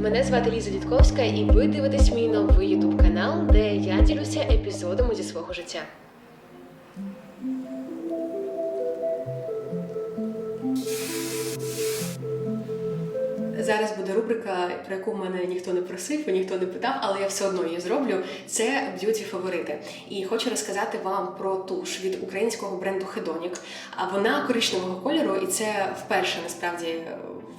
Мене звати Ліза Дідковська, і ви дивитесь мій новий ютуб канал, де я ділюся епізодами зі свого життя. Зараз буде рубрика, про яку мене ніхто не просив і ніхто не питав, але я все одно її зроблю. Це б'юті фаворити. І хочу розказати вам про туш від українського бренду Hedonic. А вона коричневого кольору, і це вперше насправді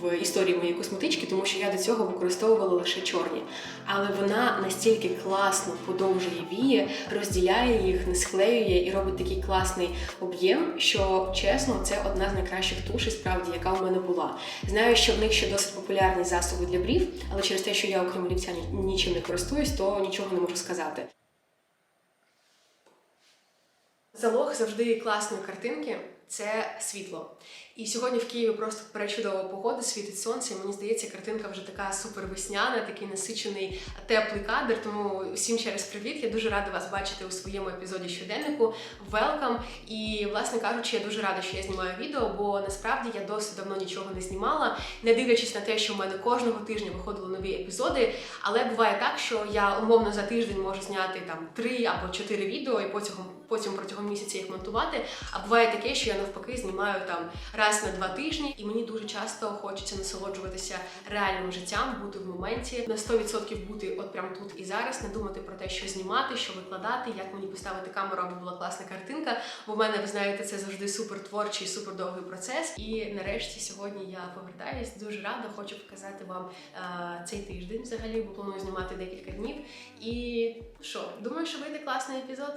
в історії моєї косметички, тому що я до цього використовувала лише чорні. Але вона настільки класно подовжує вії, розділяє їх, не склеює і робить такий класний об'єм, що чесно, це одна з найкращих тушей, справді, яка у мене була. Знаю, що в них ще досить популярні засоби для брів, але через те, що я окрім олівця нічим не користуюсь, то нічого не можу сказати. Залог завжди класної картинки це світло. І сьогодні в Києві просто пречудова погода, світить сонце. І мені здається, картинка вже така супер весняна, такий насичений теплий кадр. Тому всім ще раз привіт. Я дуже рада вас бачити у своєму епізоді щоденнику. Welcome! І, власне кажучи, я дуже рада, що я знімаю відео, бо насправді я досить давно нічого не знімала, не дивлячись на те, що в мене кожного тижня виходили нові епізоди. Але буває так, що я умовно за тиждень можу зняти там три або чотири відео, і потім, потім протягом місяця їх монтувати. А буває таке, що я навпаки знімаю там раз на два тижні, і мені дуже часто хочеться насолоджуватися реальним життям, бути в моменті, на 100% бути от прямо тут і зараз, не думати про те, що знімати, що викладати, як мені поставити камеру, аби була класна картинка. Бо в мене, ви знаєте, це завжди супер творчий, супер довгий процес. І нарешті сьогодні я повертаюсь. Дуже рада, хочу показати вам е, цей тиждень взагалі, бо планую знімати декілька днів. І що, думаю, що вийде класний епізод.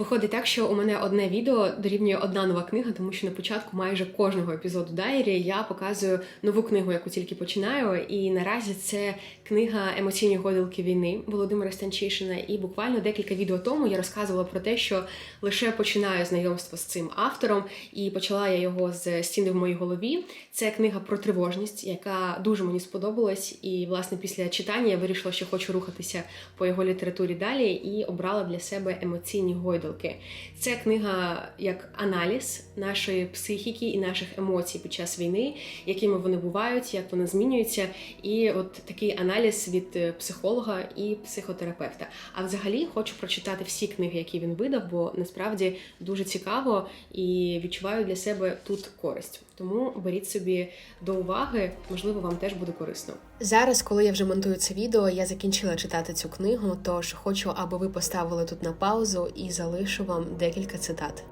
Виходить так, що у мене одне відео дорівнює одна нова книга, тому що на початку майже кожного епізоду Дайрі я показую нову книгу, яку тільки починаю. І наразі це книга Емоційні годилки війни Володимира Станчишина. І буквально декілька відео тому я розказувала про те, що лише починаю знайомство з цим автором, і почала я його з стіни в моїй голові. Це книга про тривожність, яка дуже мені сподобалась. І власне після читання я вирішила, що хочу рухатися по його літературі далі, і обрала для себе емоційні гойдалки. Це книга як аналіз нашої психіки і наших емоцій під час війни, якими вони бувають, як вони змінюються, і от такий аналіз від е, психолога і психотерапевта. А взагалі хочу прочитати всі книги, які він видав, бо насправді дуже цікаво і відчуваю для себе тут користь. Тому беріть собі до уваги, можливо, вам теж буде корисно. Зараз, коли я вже монтую це відео, я закінчила читати цю книгу, тож хочу, аби ви поставили тут на паузу і залишу вам декілька цитат.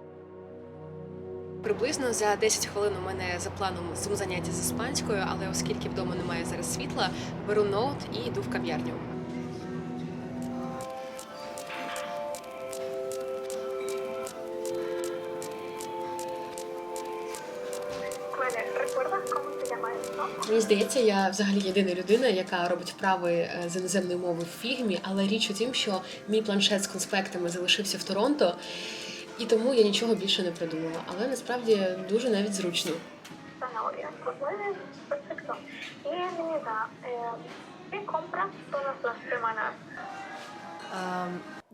Приблизно за 10 хвилин у мене за планом зум заняття з іспанською, але оскільки вдома немає зараз світла, беру ноут і йду в кав'ярню. Здається, я взагалі єдина людина, яка робить вправи е, з іноземної мови в фігмі, але річ у тім, що мій планшет з конспектами залишився в Торонто, і тому я нічого більше не придумала. Але насправді дуже навіть зручно. Zanahoria.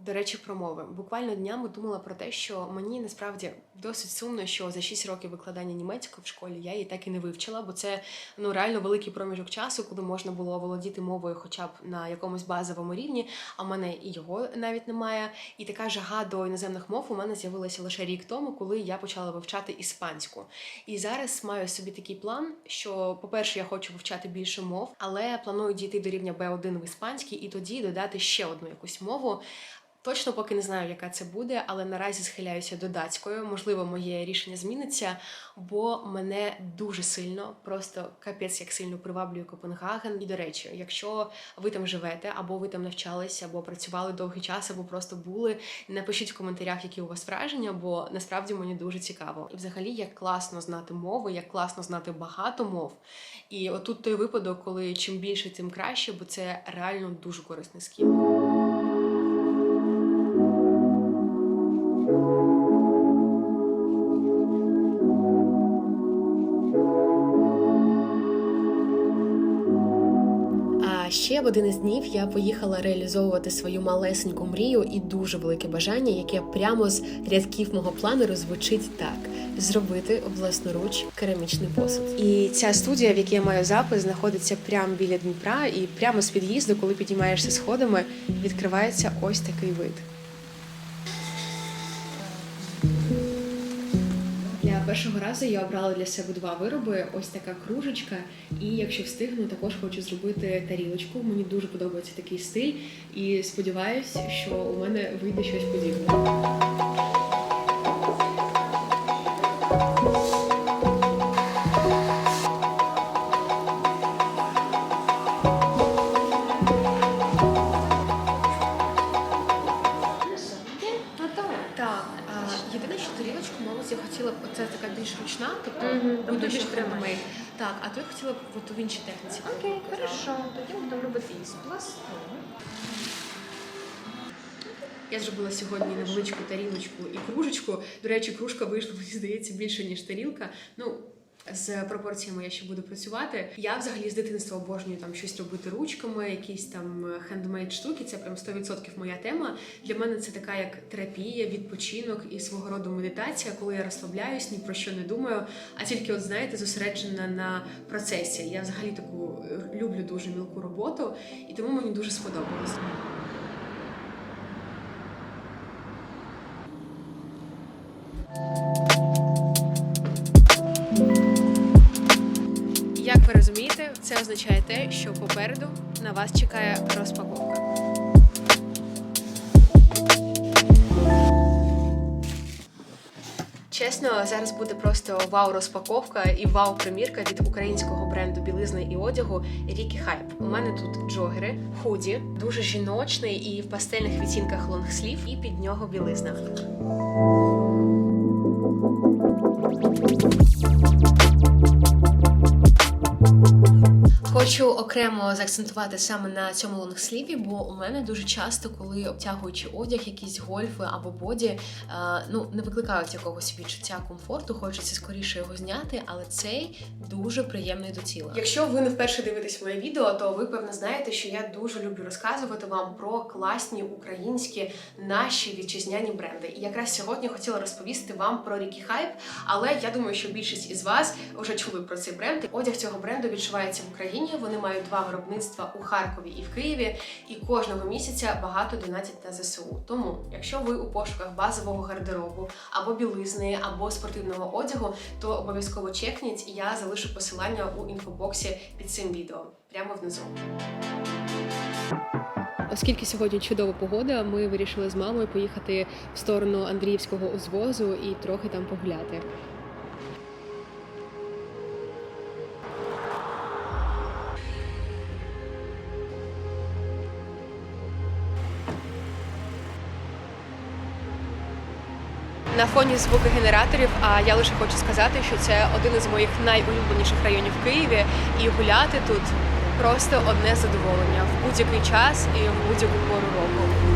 До речі, про мови. Буквально днями думала про те, що мені насправді досить сумно, що за 6 років викладання німецької в школі я її так і не вивчила, бо це ну реально великий проміжок часу, коли можна було володіти мовою, хоча б на якомусь базовому рівні. А в мене і його навіть немає. І така жага до іноземних мов у мене з'явилася лише рік тому, коли я почала вивчати іспанську. І зараз маю собі такий план, що, по-перше, я хочу вивчати більше мов, але планую дійти до рівня B1 в іспанській і тоді додати ще одну якусь мову. Точно поки не знаю, яка це буде, але наразі схиляюся до датської. Можливо, моє рішення зміниться, бо мене дуже сильно, просто капець як сильно приваблює Копенгаген. І до речі, якщо ви там живете, або ви там навчалися, або працювали довгий час, або просто були, напишіть в коментарях, які у вас враження, бо насправді мені дуже цікаво. І взагалі, як класно знати мови, як класно знати багато мов. І отут той випадок, коли чим більше, тим краще, бо це реально дуже корисний скіл. Ще в один із днів я поїхала реалізовувати свою малесеньку мрію і дуже велике бажання, яке прямо з рядків мого планеру звучить так: зробити власноруч керамічний посуд. І ця студія, в якій я маю запис, знаходиться прямо біля Дніпра, і прямо з під'їзду, коли підіймаєшся сходами, відкривається ось такий вид. Першого разу я обрала для себе два вироби: ось така кружечка, і якщо встигну, також хочу зробити тарілочку. Мені дуже подобається такий стиль, і сподіваюся, що у мене вийде щось подібне. Прямо. прямий. Так, а то я хотіла б от в іншій техніці. Окей, хорошо. Тоді будемо робити із пласту. Я зробила сьогодні невеличку тарілочку і кружечку. До речі, кружка вийшла, мені здається, більше ніж тарілка. Ну. З пропорціями я ще буду працювати. Я взагалі з дитинства обожнюю там щось робити ручками, якісь там хендмейд штуки. Це прям 100% моя тема. Для мене це така як терапія, відпочинок і свого роду медитація, коли я розслабляюсь, ні про що не думаю, а тільки, от знаєте, зосереджена на процесі. Я взагалі таку е, люблю дуже мілку роботу, і тому мені дуже сподобалось. Це означає те, що попереду на вас чекає розпаковка. Чесно, зараз буде просто вау-розпаковка і вау-примірка від українського бренду білизни і одягу Рікі Хайп. У мене тут джогери, худі, дуже жіночний і в пастельних відтінках лонгслів, і під нього білизна. Хочу окремо заакцентувати саме на цьому лонгсліві, бо у мене дуже часто, коли обтягуючи одяг, якісь гольфи або боді, е, ну не викликають якогось відчуття комфорту, хочеться скоріше його зняти, але цей дуже приємний до тіла. Якщо ви не вперше дивитесь моє відео, то ви певно знаєте, що я дуже люблю розказувати вам про класні українські наші вітчизняні бренди. І якраз сьогодні хотіла розповісти вам про Рікі Хайп, але я думаю, що більшість із вас вже чули про цей бренд. Одяг цього бренду відчувається в Україні. Вони мають два виробництва у Харкові і в Києві, і кожного місяця багато донатять на ЗСУ. Тому, якщо ви у пошуках базового гардеробу або білизни, або спортивного одягу, то обов'язково чекніть. Я залишу посилання у інфобоксі під цим відео прямо внизу. Оскільки сьогодні чудова погода, ми вирішили з мамою поїхати в сторону Андріївського узвозу і трохи там погуляти. На фоні звуки генераторів, а я лише хочу сказати, що це один із моїх найулюбленіших районів Києві, і гуляти тут просто одне задоволення в будь-який час і в будь-яку пору року.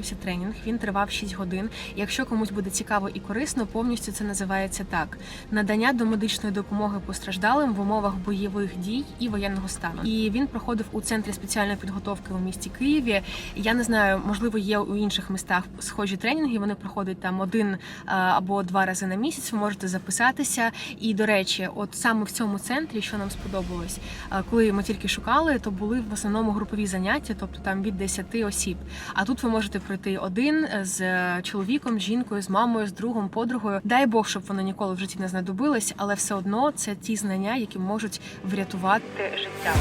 Тільки тренінг, він тривав 6 годин. Якщо комусь буде цікаво і корисно, повністю це називається так: надання домедичної допомоги постраждалим в умовах бойових дій і воєнного стану. І він проходив у центрі спеціальної підготовки у місті Києві. Я не знаю, можливо, є у інших містах схожі тренінги. Вони проходять там один е, або два рази на місяць. Ви можете записатися. І до речі, от саме в цьому центрі, що нам сподобалось, е, коли ми тільки шукали, то були в основному групові заняття, тобто там від 10 осіб. А тут ви можете пройти один з чоловіком, жінкою, з мамою, з другом, подругою. Дай Бог, щоб вони ніколи в житті не знадобились, але все одно це ті знання, які можуть врятувати життя.